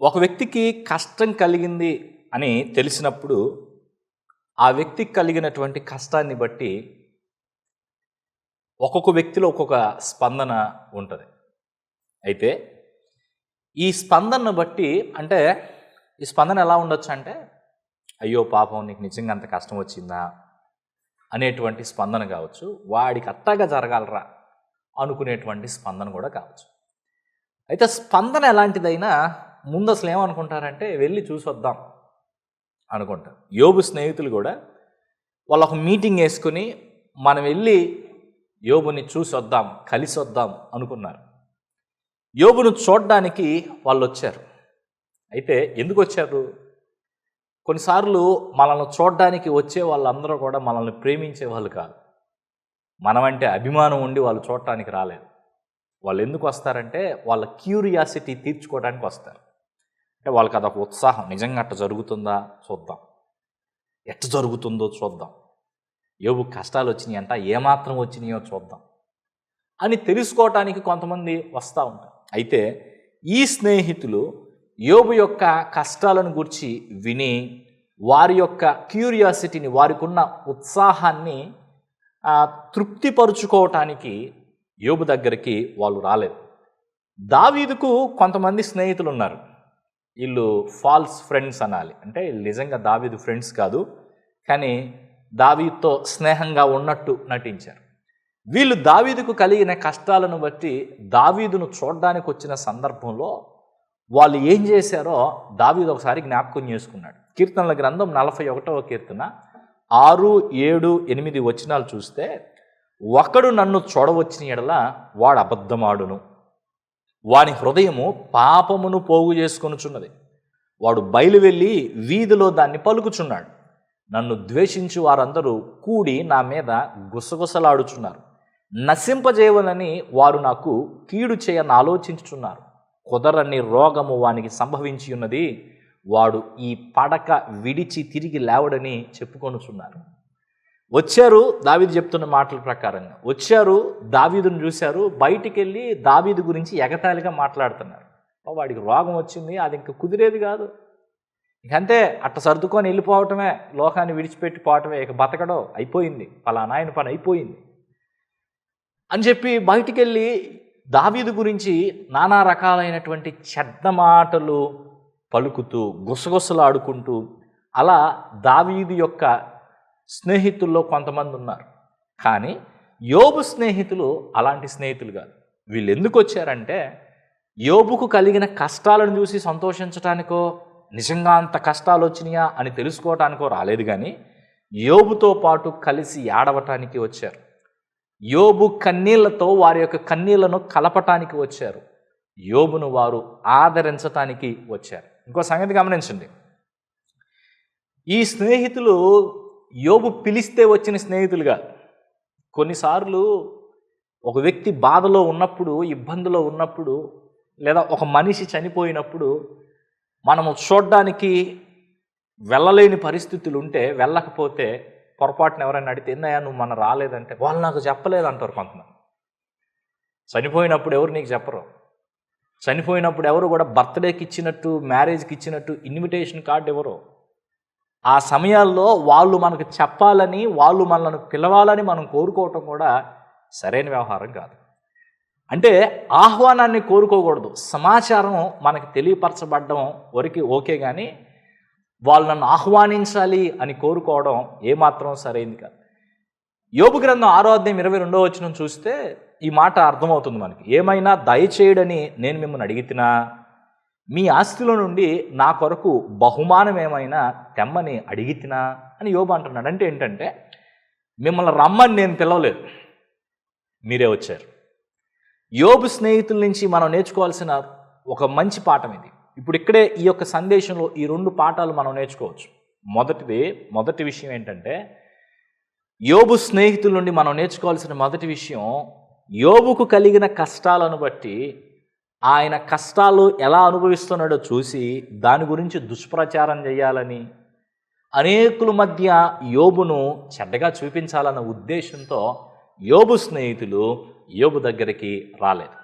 ఒక వ్యక్తికి కష్టం కలిగింది అని తెలిసినప్పుడు ఆ వ్యక్తికి కలిగినటువంటి కష్టాన్ని బట్టి ఒక్కొక్క వ్యక్తిలో ఒక్కొక్క స్పందన ఉంటుంది. అయితే ఈ స్పందనను బట్టి అంటే ఈ స్పందన ఎలా ఉండొచ్చు అంటే అయ్యో పాపం నీకు నిజంగా అంత కష్టం వచ్చిందా అనేటువంటి స్పందన కావచ్చు వాడికి అట్టగా జరగాలరా అనుకునేటువంటి స్పందన కూడా కావచ్చు. అయితే స్పందన ఎలాంటిదైనా ముందు అసలు ఏమనుకుంటారంటే వెళ్ళి చూసి వద్దాం అనుకుంటారు యోబు స్నేహితులు కూడా వాళ్ళు ఒక మీటింగ్ వేసుకుని మనం వెళ్ళి యోబుని చూసి వద్దాం కలిసి వద్దాం అనుకున్నారు. యోబును చూడడానికి వాళ్ళు వచ్చారు అయితే ఎందుకు వచ్చారు కొన్నిసార్లు మనల్ని చూడడానికి వచ్చే వాళ్ళందరూ కూడా మనల్ని ప్రేమించే వాళ్ళు కాదు. మనమంటే అభిమానం ఉండి వాళ్ళు చూడటానికి రాలేదు. వాళ్ళు ఎందుకు వస్తారంటే వాళ్ళ క్యూరియాసిటీ తీర్చుకోవడానికి వస్తారు. అంటే వాళ్ళకి అదొక ఉత్సాహం. నిజంగా అట్ట జరుగుతుందా? చూద్దాం. ఎట్ట జరుగుతుందో చూద్దాం. యోబు కష్టాలు వచ్చినాయి అంట ఏమాత్రం వచ్చినాయో చూద్దాం అని తెలుసుకోవటానికి కొంతమంది వస్తూ ఉంటారు. అయితే ఈ స్నేహితులు యోబు యొక్క కష్టాలను గురించి విని వారి యొక్క క్యూరియాసిటీని వారికి ఉన్న ఉత్సాహాన్ని తృప్తిపరుచుకోవటానికి యోబు దగ్గరికి వాళ్ళు రాలేదు. దావీదుకు కొంతమంది స్నేహితులు ఉన్నారు వీళ్ళు ఫాల్స్ ఫ్రెండ్స్ అనాలి. అంటే నిజంగా దావీదు ఫ్రెండ్స్ కాదు కానీ దావీతో స్నేహంగా ఉన్నట్టు నటించారు. వీళ్ళు దావీదుకు కలిగిన కష్టాలను బట్టి దావీదును చూడడానికి వచ్చిన సందర్భంలో వాళ్ళు ఏం చేశారో దావీదు ఒకసారి జ్ఞాపకం చేసుకున్నాడు. కీర్తనల గ్రంథం నలభై ఒకటవ కీర్తన ఆరు ఏడు ఎనిమిది వచనాలు చూస్తే ఒకడు నన్ను చూడవచ్చిన ఎడల వాడు అబద్ధమాడును. వాని హృదయము పాపమును పోగు చేసుకొనుచున్నది. వాడు బయలు వెళ్ళి వీధిలో దాన్ని పలుకుచున్నాడు. నన్ను ద్వేషించి వారందరూ కూడి నా మీద గుసగుసలాడుచున్నారు. నశింపజేయవలని వారు నాకు కీడు చేయని ఆలోచించుచున్నారు. కుదరని రోగము వానికి సంభవించి ఉన్నది వాడు ఈ పడక విడిచి తిరిగి లేవడని చెప్పుకొనుచున్నారు. వచ్చారు దావీదు చెప్తున్న మాటల ప్రకారంగా. వచ్చారు దావీదును చూశారు బయటికి వెళ్ళి దావీదు గురించి ఎగతాళిగా మాట్లాడుతున్నారు. వాడికి రోగం వచ్చింది అది ఇంక కుదిరేది కాదు. ఇంకంతే అట్ట సర్దుకొని వెళ్ళిపోవటమే లోకాన్ని విడిచిపెట్టి పోవటమే ఇక బతకడం అయిపోయింది పలానా ఆయన పని అయిపోయింది. అని చెప్పి బయటికి వెళ్ళి దావీదు గురించి నానా రకాలైనటువంటి చెడ్డ మాటలు పలుకుతూ గుసగుసలాడుకుంటూ అలా దావీదు యొక్క స్నేహితుల్లో కొంతమంది ఉన్నారు కానీ యోబు స్నేహితులు అలాంటి స్నేహితులు కాదు. వీళ్ళు ఎందుకు వచ్చారంటే యోబుకు కలిగిన కష్టాలను చూసి సంతోషించటానికో నిజంగా అంత కష్టాలు వచ్చినాయా అని తెలుసుకోవటానికో రాలేదు కానీ యోబుతో పాటు కలిసి ఏడవటానికి వచ్చారు. యోబు కన్నీళ్ళతో వారి యొక్క కన్నీళ్ళను కలపటానికి వచ్చారు. యోబును వారు ఆదరించటానికి వచ్చారు. ఇంకో సంగతి గమనించండి. ఈ స్నేహితులు యోబు పిలిస్తే వచ్చిన స్నేహితులుగా. కొన్నిసార్లు ఒక వ్యక్తి బాధలో ఉన్నప్పుడు ఇబ్బందిలో ఉన్నప్పుడు లేదా ఒక మనిషి చనిపోయినప్పుడు మనము చూడడానికి వెళ్ళలేని పరిస్థితులు ఉంటే వెళ్ళకపోతే పొరపాటున ఎవరైనా అడిగితే ఏందయ్యా నువ్వు మన రాలేదంటే? వాళ్ళు నాకు చెప్పలేదు అంటారు కొంతమంది. చనిపోయినప్పుడు ఎవరు నీకు చెప్పరు. చనిపోయినప్పుడు ఎవరు కూడా బర్త్డేకి ఇచ్చినట్టు మ్యారేజ్కి ఇచ్చినట్టు ఇన్విటేషన్ కార్డు ఎవరు? ఆ సమయాల్లో వాళ్ళు మనకు చెప్పాలని వాళ్ళు మనల్ని పిలవాలని మనం కోరుకోవటం కూడా సరైన వ్యవహారం కాదు. అంటే ఆహ్వానాన్ని కోరుకోకూడదు. సమాచారం మనకు తెలియపరచబడడం వరకు ఓకే కానీ వాళ్ళు నన్ను ఆహ్వానించాలి అని కోరుకోవడం ఏమాత్రం సరైంది కాదు. యోబు గ్రంథం ఆరో అధ్యాయం ఇరవై రెండో వచ్చిన చూస్తే ఈ మాట అర్థమవుతుంది మనకి. ఏమైనా దయచేయడని నేను మిమ్మల్ని అడిగితినా? మీ ఆస్తిలో నుండి నా కొరకు బహుమానం ఏమైనా తెమ్మని అడిగితినా అని యోబు అంటున్నాడు. అంటే ఏంటంటే మిమ్మల్ని రమ్మని నేను పిలవలేదు. మీరే వచ్చారు. యోబు స్నేహితుల నుంచి మనం నేర్చుకోవాల్సిన ఒక మంచి పాఠం ఇది. ఇప్పుడు ఇక్కడే ఈ యొక్క సందేశంలో ఈ రెండు పాఠాలు మనం నేర్చుకోవచ్చు. మొదటిది మొదటి విషయం ఏంటంటే యోబు స్నేహితుల నుండి మనం నేర్చుకోవాల్సిన మొదటి విషయం యోబుకు కలిగిన కష్టాలను బట్టి ఆయన కష్టాలు ఎలా అనుభవిస్తున్నాడో చూసి దాని గురించి దుష్ప్రచారం చేయాలని అనేకుల మధ్య యోబును చెడ్డగా చూపించాలన్న ఉద్దేశంతో యోబు స్నేహితులు యోబు దగ్గరికి రాలేదు.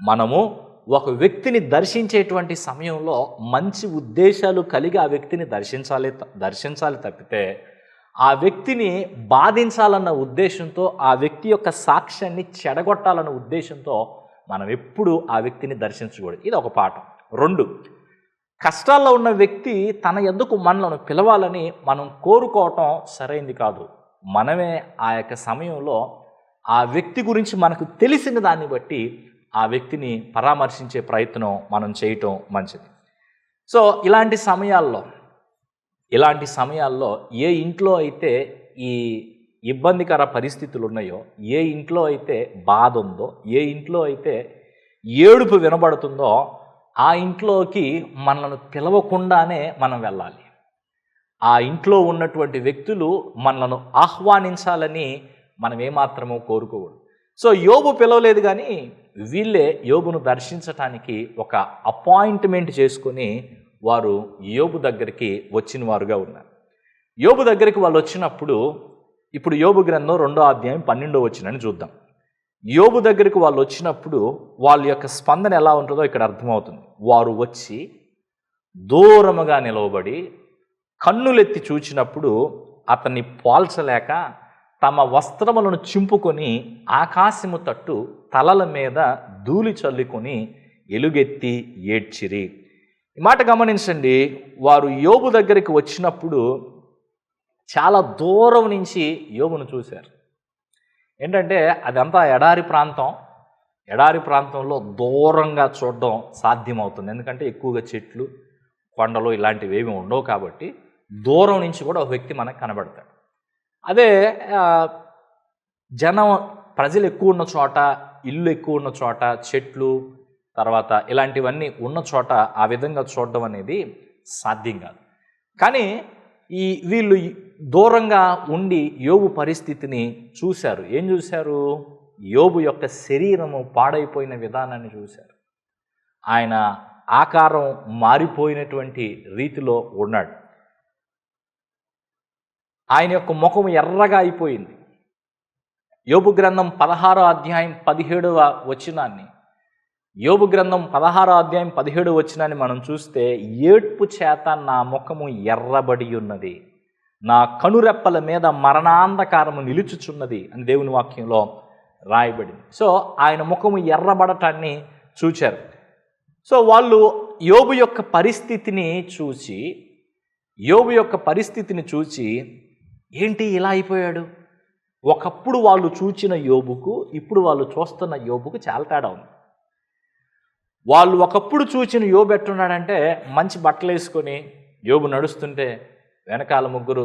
మనము ఒక వ్యక్తిని దర్శించేటువంటి సమయంలో మంచి ఉద్దేశాలు కలిగి ఆ వ్యక్తిని దర్శించాలి దర్శించాలి తప్పితే ఆ వ్యక్తిని బాధించాలన్న ఉద్దేశంతో ఆ వ్యక్తి యొక్క సాక్ష్యాన్ని చెడగొట్టాలన్న ఉద్దేశంతో మనం ఎప్పుడు ఆ వ్యక్తిని దర్శించకూడదు. ఇది ఒక పాఠం. రెండు కష్టాల్లో ఉన్న వ్యక్తి తన ఎందుకు మనలను పిలవాలని మనం కోరుకోవటం సరైంది కాదు. మనమే ఆ యొక్క సమయంలో ఆ వ్యక్తి గురించి మనకు తెలిసిన దాన్ని బట్టి ఆ వ్యక్తిని పరామర్శించే ప్రయత్నం మనం చేయటం మంచిది. సో ఇలాంటి సమయాల్లో ఇలాంటి సమయాల్లో ఏ ఇంట్లో అయితే ఈ ఇబ్బందికర పరిస్థితులు ఉన్నాయో ఏ ఇంట్లో అయితే బాధ ఉందో ఏ ఇంట్లో అయితే ఏడుపు వినబడుతుందో ఆ ఇంట్లోకి మనల్ని పిలవకుండానే మనం వెళ్ళాలి. ఆ ఇంట్లో ఉన్నటువంటి వ్యక్తులు మనలను ఆహ్వానించాలని మనం ఏమాత్రమో కోరుకోకూడదు. సో యోగు పిలవలేదు కానీ వీళ్ళే యోగును దర్శించటానికి ఒక అపాయింట్మెంట్ చేసుకొని వారు యోగు దగ్గరికి వచ్చిన వారుగా ఉన్నారు. యోగు దగ్గరికి వాళ్ళు వచ్చినప్పుడు ఇప్పుడు యోబు గ్రంథం రెండో అధ్యాయం పన్నెండో వచ్చినని చూద్దాం. యోబు దగ్గరికి వాళ్ళు వచ్చినప్పుడు వాళ్ళ యొక్క స్పందన ఎలా ఉంటుందో ఇక్కడ అర్థమవుతుంది. వారు వచ్చి దూరముగా నిలవబడి కన్నులెత్తి చూచినప్పుడు అతన్ని పోల్చలేక తమ వస్త్రములను చింపుకొని ఆకాశము తట్టు తలల మీద ధూళి చల్లుకొని ఎలుగెత్తి ఏడ్చిరి. ఈ మాట గమనించండి. వారు యోబు దగ్గరికి వచ్చినప్పుడు చాలా దూరం నుంచి యోగును చూశారు. ఏంటంటే అదంతా ఎడారి ప్రాంతం. ఎడారి ప్రాంతంలో దూరంగా చూడడం సాధ్యమవుతుంది. ఎందుకంటే ఎక్కువగా చెట్లు కొండలు ఇలాంటివి ఏమి ఉండవు కాబట్టి దూరం నుంచి కూడా ఒక వ్యక్తి మనకు కనబడతాడు. అదే జనం ప్రజలు ఎక్కువ ఉన్న చోట ఇల్లు ఎక్కువ ఉన్న చోట చెట్లు తర్వాత ఇలాంటివన్నీ ఉన్న చోట ఆ విధంగా చూడడం అనేది సాధ్యం కాదు. కానీ ఈ వీళ్ళు దూరంగా ఉండి యోబు పరిస్థితిని చూశారు. ఏం చూశారు? యోబు యొక్క శరీరము పాడైపోయిన విధానాన్ని చూశారు. ఆయన ఆకారం మారిపోయినటువంటి రీతిలో ఉన్నాడు. ఆయన యొక్క ముఖం ఎర్రగా అయిపోయింది. యోబు గ్రంథం పదహారో అధ్యాయం పదిహేడవ వచనాన్ని యోబు గ్రంథం పదహారో అధ్యాయం పదిహేడు వచ్చినని మనం చూస్తే ఏడ్పు చేత నా ముఖము ఎర్రబడి ఉన్నది. నా కనురెప్పల మీద మరణాంధకారము నిలుచుచున్నది అని దేవుని వాక్యంలో రాయబడింది. సో ఆయన ముఖము ఎర్రబడటాన్ని చూచారు. సో వాళ్ళు యోబు యొక్క పరిస్థితిని చూసి యోబు యొక్క పరిస్థితిని చూసి ఏంటి ఇలా అయిపోయాడు? ఒకప్పుడు వాళ్ళు చూచిన యోబుకు ఇప్పుడు వాళ్ళు చూస్తున్న యోబుకు చాలా తేడా ఉంది. వాళ్ళు ఒకప్పుడు చూచిన యోబు ఎట్టున్నాడంటే మంచి బట్టలు వేసుకొని యోబు నడుస్తుంటే వెనకాల ముగ్గురు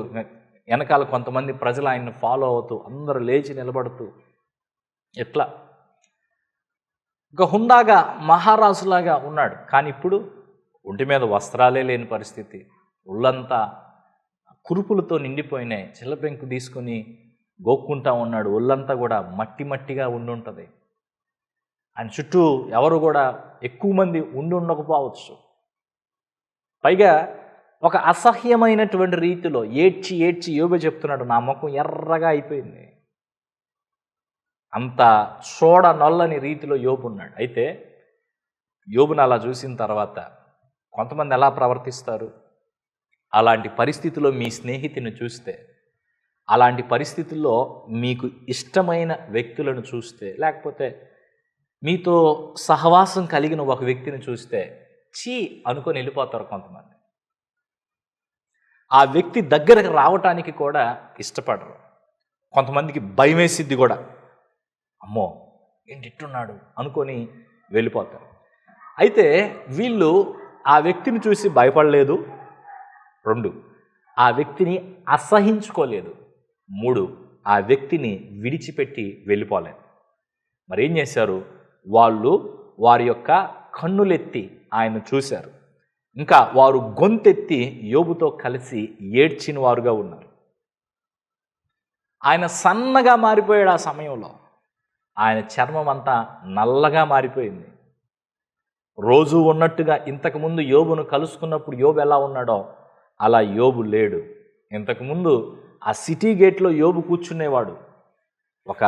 వెనకాల కొంతమంది ప్రజలు ఆయన్ని ఫాలో అవుతూ అందరూ లేచి నిలబడుతూ ఎట్లా? ఒక హుందాగా మహారాజులాగా ఉన్నాడు. కానీ ఇప్పుడు ఒంటి మీద వస్త్రాలే లేని పరిస్థితి. ఒళ్ళంతా కురుపులతో నిండిపోయినాయి. చిల్లపెంకు తీసుకొని గోక్కుంటా ఉన్నాడు. ఒళ్ళంతా కూడా మట్టి మట్టిగా ఉండి ఉంటుంది ఆయన చుట్టూ ఎవరు కూడా ఎక్కువ మంది ఉండి ఉండకపోవచ్చు. పైగా ఒక అసహ్యమైనటువంటి రీతిలో ఏడ్చి ఏడ్చి యోగ చెప్తున్నాడు నా ముఖం ఎర్రగా అయిపోయింది. అంత చూడ నొల్లని రీతిలో యోబు ఉన్నాడు. అయితే యోబును అలా చూసిన తర్వాత కొంతమంది ఎలా ప్రవర్తిస్తారు? అలాంటి పరిస్థితిలో మీ స్నేహితుని చూస్తే అలాంటి పరిస్థితుల్లో మీకు ఇష్టమైన వ్యక్తులను చూస్తే లేకపోతే మీతో సహవాసం కలిగిన ఒక వ్యక్తిని చూస్తే చీ అనుకొని వెళ్ళిపోతారు కొంతమంది. ఆ వ్యక్తి దగ్గరకు రావటానికి కూడా ఇష్టపడరు. కొంతమందికి భయం వేసిద్ది కూడా. అమ్మో! ఏంటి ఇట్టున్నాడు? అనుకొని వెళ్ళిపోతారు. అయితే వీళ్ళు ఆ వ్యక్తిని చూసి భయపడలేదు. రెండు ఆ వ్యక్తిని అసహించుకోలేదు. మూడు ఆ వ్యక్తిని విడిచిపెట్టి వెళ్ళిపోలేదు. మరి ఏం చేశారు? వాళ్ళు వారి యొక్క కన్నులెత్తి ఆయన చూశారు. ఇంకా వారు గొంతెత్తి యోబుతో కలిసి ఏడ్చిన వారుగా ఉన్నారు. ఆయన సన్నగా మారిపోయాడు ఆ సమయంలో. ఆయన చర్మం అంతా నల్లగా మారిపోయింది. రోజు ఉన్నట్టుగా ఇంతకుముందు యోబును కలుసుకున్నప్పుడు యోబు ఎలా ఉన్నాడో అలా యోబు లేడు. ఇంతకుముందు ఆ సిటీ గేట్లో యోబు కూర్చునేవాడు. ఒక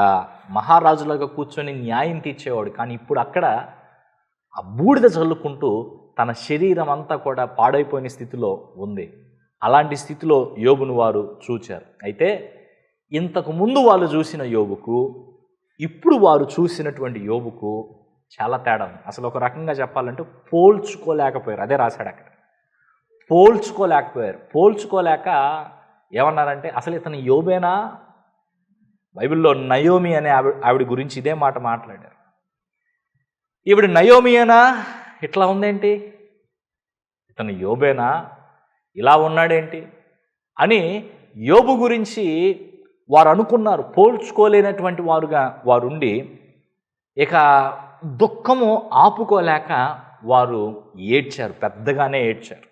మహారాజులాగా కూర్చొని న్యాయం తీర్చేవాడు. కానీ ఇప్పుడు అక్కడ ఆ బూడిద చల్లుకుంటూ తన శరీరం అంతా కూడా పాడైపోయిన స్థితిలో ఉంది. అలాంటి స్థితిలో యోబును వారు చూచారు. అయితే ఇంతకు ముందు వాళ్ళు చూసిన యోబుకు ఇప్పుడు వారు చూసినటువంటి యోబుకు చాలా తేడా ఉంది. అసలు ఒక రకంగా చెప్పాలంటే పోల్చుకోలేకపోయారు. అదే రాశాడు అక్కడ. పోల్చుకోలేకపోయారు. పోల్చుకోలేక ఏమన్నారంటే అసలు ఇతను యోబేనా? బైబిల్లో నయోమి అనే ఆవిడ ఆవిడ గురించి ఇదే మాట మాట్లాడారు. ఈవిడ నయోమియేనా? ఇట్లా ఉందేంటి? ఇతను యోబేనా? ఇలా ఉన్నాడేంటి? అని యోబు గురించి వారు అనుకున్నారు. పోల్చుకోలేనటువంటి వారుగా వారుండి ఇక దుఃఖము ఆపుకోలేక వారు ఏడ్చారు పెద్దగానే ఏడ్చారు.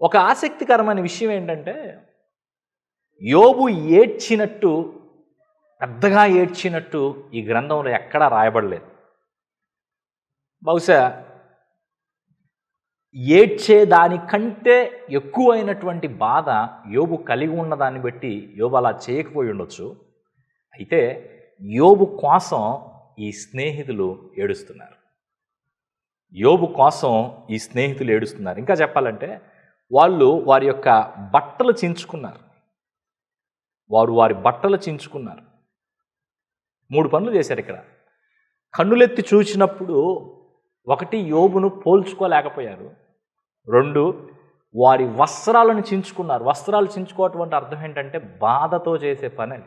ఒక ఆసక్తికరమైన విషయం ఏంటంటే యోబు ఏడ్చినట్టు పెద్దగా ఏడ్చినట్టు ఈ గ్రంథంలో ఎక్కడా రాయబడలేదు. బహుశా ఏడ్చే దానికంటే ఎక్కువైనటువంటి బాధ యోబు కలిగి ఉన్న దాన్ని బట్టి యోబు అలా చేయకపోయి ఉండొచ్చు. అయితే యోబు కోసం ఈ స్నేహితులు ఏడుస్తున్నారు. యోబు కోసం ఈ స్నేహితులు ఏడుస్తున్నారు. ఇంకా చెప్పాలంటే వాళ్ళు వారి యొక్క బట్టలు చించుకున్నారు. వారు వారి బట్టలు చించుకున్నారు. మూడు పనులు చేశారు ఇక్కడ. కన్నులెత్తి చూసినప్పుడు ఒకటి యోబును పోల్చుకోలేకపోయారు. రెండు వారి వస్త్రాలను చించుకున్నారు. వస్త్రాలు చించుకోవటం అంటే అర్థం ఏంటంటే బాధతో చేసే పని అది.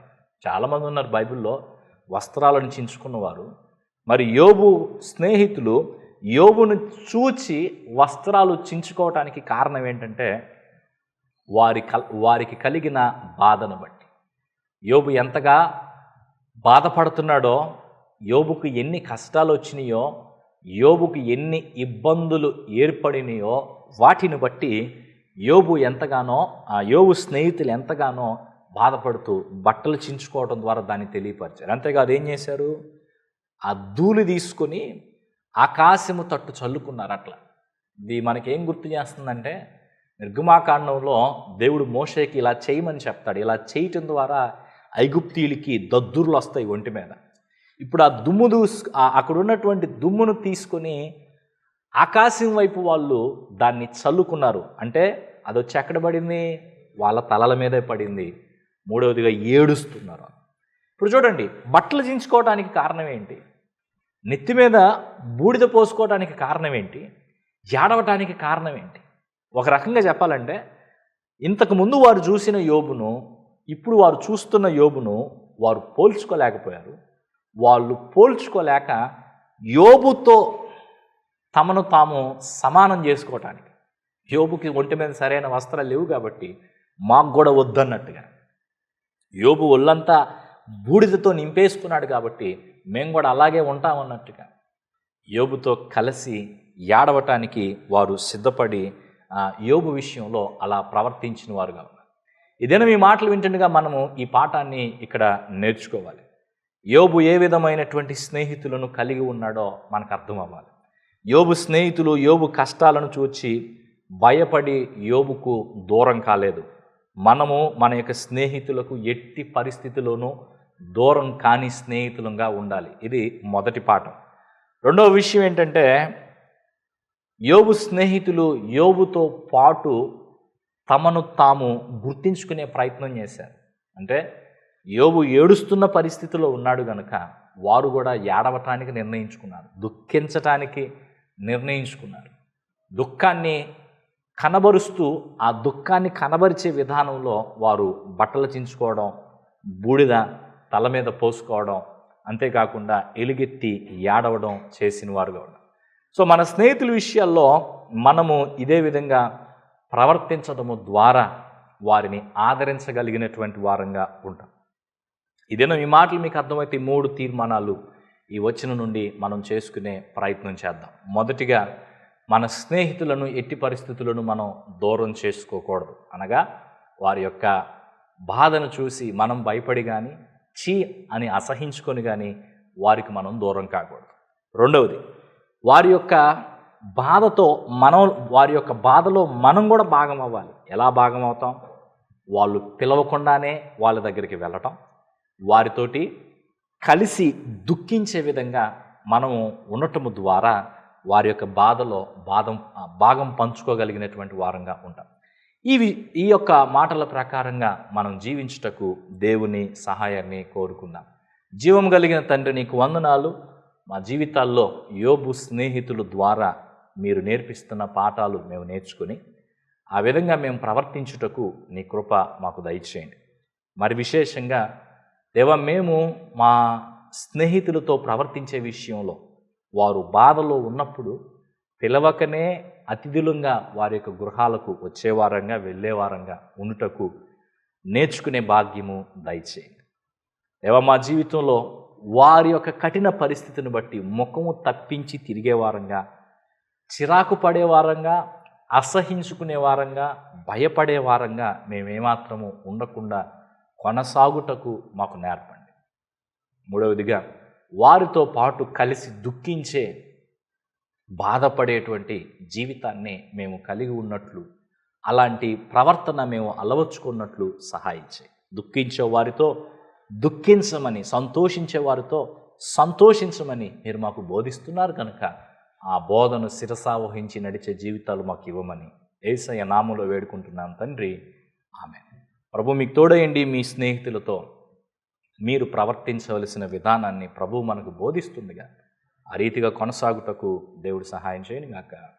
చాలామంది ఉన్నారు బైబిల్లో వస్త్రాలను చించుకున్నవారు. మరి యోబు స్నేహితులు యోబును చూచి వస్త్రాలు చించుకోవటానికి కారణం ఏంటంటే వారి కల్ వారికి కలిగిన బాధను బట్టి. యోబు ఎంతగా బాధపడుతున్నాడో యోబుకు ఎన్ని కష్టాలు వచ్చినాయో యోబుకు ఎన్ని ఇబ్బందులు ఏర్పడినాయో వాటిని బట్టి యోబు ఎంతగానో ఆ యోబు స్నేహితులు ఎంతగానో బాధపడుతూ బట్టలు చించుకోవడం ద్వారా దాన్ని తెలియపరిచారు. అంతేకాదు ఏం చేశారు? ఆ ధూళి తీసుకొని ఆకాశము తట్టు చల్లుకున్నారు అట్లా. ఇది మనకేం గుర్తు చేస్తుందంటే నిర్గమాకాండంలో దేవుడు మోషేకి ఇలా చేయమని చెప్తాడు. ఇలా చేయటం ద్వారా ఐగుప్తీయులకి దద్దుర్లు వస్తాయి ఒంటి మీద. ఇప్పుడు ఆ దుమ్ము దూస్ అక్కడ ఉన్నటువంటి దుమ్మును తీసుకొని ఆకాశం వైపు వాళ్ళు దాన్ని చల్లుకున్నారు. అంటే అది వచ్చి ఎక్కడ పడింది? వాళ్ళ తలల మీదే పడింది. మూడవదిగా ఏడుస్తున్నారు. ఇప్పుడు చూడండి బట్టలు చించుకోవడానికి కారణం ఏంటి? నెత్తి మీద బూడిద పోసుకోవడానికి కారణం ఏంటి? ఏడవటానికి కారణం ఏంటి? ఒక రకంగా చెప్పాలంటే ఇంతకుముందు వారు చూసిన యోబును ఇప్పుడు వారు చూస్తున్న యోబును వారు పోల్చుకోలేకపోయారు. వాళ్ళు పోల్చుకోలేక యోబుతో తమను తాము సమానం చేసుకోవటానికి. యోబుకి ఒంటి మీద సరైన వస్త్రాలు లేవు కాబట్టి మాకు కూడా వద్దన్నట్టుగా. యోబు ఒళ్ళంతా బూడిదతో నింపేసుకున్నాడు కాబట్టి మేము కూడా అలాగే ఉంటామన్నట్టుగా. యోబుతో కలిసి ఏడవటానికి వారు సిద్ధపడి యోగు యోబు విషయంలో అలా ప్రవర్తించిన వారుగా ఏదైనా మీ మాటలు వింటుండగా మనము ఈ పాఠాన్ని ఇక్కడ నేర్చుకోవాలి. యోబు ఏ విధమైనటువంటి స్నేహితులను కలిగి ఉన్నాడో మనకు అర్థం అవ్వాలి. యోబు స్నేహితులు యోబు కష్టాలను చూచి భయపడి యోబుకు దూరం కాలేదు. మనము మన యొక్క స్నేహితులకు ఎట్టి పరిస్థితిలోనూ దూరం కాని స్నేహితులంగా ఉండాలి. ఇది మొదటి పాఠం. రెండవ విషయం ఏంటంటే యోబు స్నేహితులు యోబుతో పాటు తమను తాము గుర్తించుకునే ప్రయత్నం చేశారు. అంటే యోబు ఏడుస్తున్న పరిస్థితిలో ఉన్నాడు గనుక వారు కూడా ఏడవటానికి నిర్ణయించుకున్నారు. దుఃఖించటానికి నిర్ణయించుకున్నారు. దుఃఖాన్ని కనబరుస్తూ ఆ దుఃఖాన్ని కనబరిచే విధానంలో వారు బట్టలు చించుకోవడం బూడిద తల మీద పోసుకోవడం అంతేకాకుండా ఎలుగెత్తి ఏడవడం చేసిన వారుగా ఉన్నారు. సో మన స్నేహితుల విషయాల్లో మనము ఇదే విధంగా ప్రవర్తించడము ద్వారా వారిని ఆదరించగలిగినటువంటి వారంగా ఉంటాం. ఇదేనో ఈ మాటలు మీకు అర్థమైతే మూడు తీర్మానాలు ఈ వచ్చిన నుండి మనం చేసుకునే ప్రయత్నం చేద్దాం. మొదటిగా మన స్నేహితులను ఎట్టి పరిస్థితులను మనం దూరం చేసుకోకూడదు. అనగా వారి యొక్క బాధను చూసి మనం భయపడి కానీ చీ అని అసహించుకొని కానీ వారికి మనం దూరం కాకూడదు. రెండవది వారి యొక్క బాధతో మనం వారి యొక్క బాధలో మనం కూడా భాగం అవ్వాలి. ఎలా భాగం అవుతాం? వాళ్ళు పిలవకుండానే వాళ్ళ దగ్గరికి వెళ్ళటం. వారితోటి కలిసి దుఃఖించే విధంగా మనము ఉండటము ద్వారా వారి యొక్క బాధలో బాధం భాగం పంచుకోగలిగినటువంటి వారంగా ఉంటాం. ఇవి ఈ యొక్క మాటల ప్రకారంగా మనం జీవించుటకు దేవుని సహాయాన్ని కోరుకుందాం. జీవం కలిగిన తండ్రి నీకు వందనాలు. మా జీవితాల్లో యోబు స్నేహితుల ద్వారా మీరు నేర్పిస్తున్న పాఠాలు మేము నేర్చుకుని ఆ విధంగా మేము ప్రవర్తించుటకు నీ కృప మాకు దయచేయండి. మరి విశేషంగా దేవ మేము మా స్నేహితులతో ప్రవర్తించే విషయంలో వారు బాధలో ఉన్నప్పుడు పిలవకనే అతిథులంగా వారి యొక్క గృహాలకు వచ్చేవారంగా వెళ్ళేవారంగా ఉండుటకు నేర్చుకునే భాగ్యము దయచేయండి. దేవ మా జీవితంలో వారి యొక్క కఠిన పరిస్థితిని బట్టి ముఖము తప్పించి తిరిగేవారంగా చిరాకు పడే వారంగా అసహించుకునే వారంగా భయపడే వారంగా మేమేమాత్రము ఉండకుండా కొనసాగుటకు మాకు నేర్పండి. మూడవదిగా వారితో పాటు కలిసి దుఃఖించే బాధపడేటువంటి జీవితాన్ని మేము కలిగి ఉన్నట్లు అలాంటి ప్రవర్తన మేము అలవర్చుకున్నట్లు సహాయించే దుఃఖించే వారితో దుఃఖించమని సంతోషించే వారితో సంతోషించమని మీరు మాకు బోధిస్తున్నారు కనుక ఆ బోధను శిరసావహించి నడిచే జీవితాలు మాకు ఇవ్వమని ఏసయ్య నామంలో వేడుకుంటున్నాను తండ్రి. ఆమె ప్రభు మీకు తోడయండి మీ స్నేహితులతో. మీరు ప్రవర్తించవలసిన విధానాన్ని ప్రభు మనకు బోధిస్తుందిగా. ఆ రీతిగా కొనసాగుటకు దేవుడు సహాయం చేయను గాక